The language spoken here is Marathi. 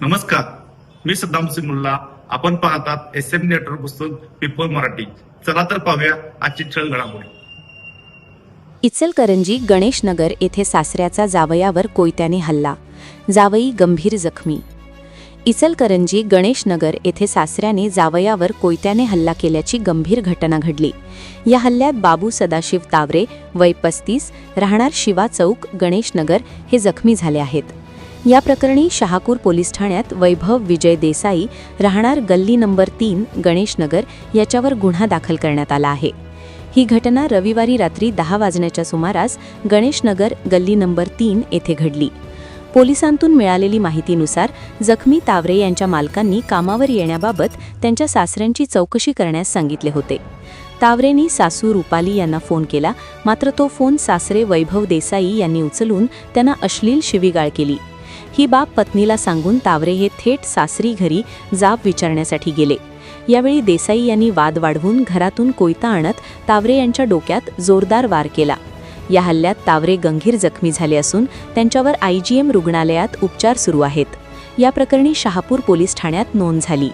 नमस्कार. मी सद्दाम सिमुल्ला आपण पाहतात एस एम नेटवर्क पुस्तक पीपल मराठी. चला तर पाहूया आजची छळ घडामोडी. इचलकरंजी गणेशनगर येथे सासऱ्याचा जावयावर कोयत्याने हल्ला. जावई गंभीर जखमी. इचलकरंजी गणेशनगर येथे सासऱ्याने जावयावर कोयत्याने हल्ला केल्याची गंभीर घटना घडली. या हल्ल्यात बाबू सदाशिव तावरे वय पस्तीस राहणार शिवा चौक गणेशनगर हे जखमी झाले आहेत. या प्रकरणी शहापूर पोलीस ठाण्यात वैभव विजय देसाई राहणार गल्ली नंबर तीन गणेशनगर याच्यावर गुन्हा दाखल करण्यात आला आहे. ही घटना रविवारी रात्री दहा वाजण्याच्या सुमारास गणेशनगर गल्ली नंबर तीन येथे घडली. पोलिसांतून मिळालेली माहितीनुसार जखमी तावरे यांच्या मालकांनी कामावर येण्याबाबत त्यांच्या सासऱ्यांची चौकशी करण्यास सांगितले होते. तावरेंनी सासू रुपाली यांना फोन केला मात्र तो फोन सासरे वैभव देसाई यांनी उचलून त्यांना अश्लील शिवीगाळ केली. ही बाब पत्नीला सांगून तावरे हे थेट सासरी घरी जाब विचारण्यासाठी गेले. यावेळी देसाई यांनी वाद वाढवून घरातून कोयता आणत तावरे यांच्या डोक्यात जोरदार वार केला. या हल्ल्यात तावरे गंभीर जखमी झाले असून त्यांच्यावर आयजीएम रुग्णालयात उपचार सुरू आहेत. या प्रकरणी शहापूर पोलीस ठाण्यात नोंद झाली.